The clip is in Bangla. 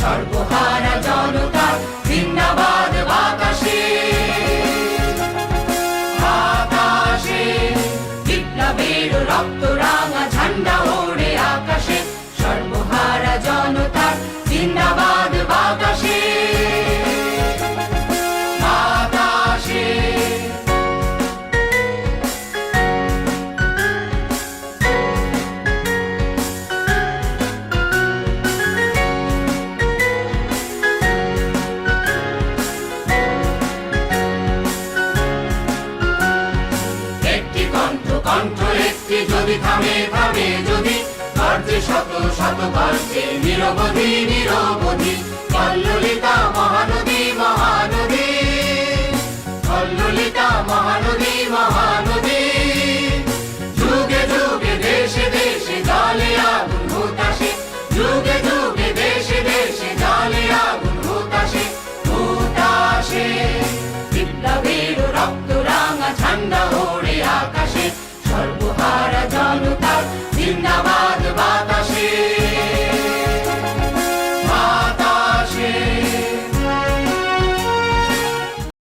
সর্বহারা জনতার জিন্দাবাদ বাতাসে। বাতাসে বিপ্লবের রক্ত থামে থামে যদি শত শত পার্শ্বে নিরবধি নিরবধি Now.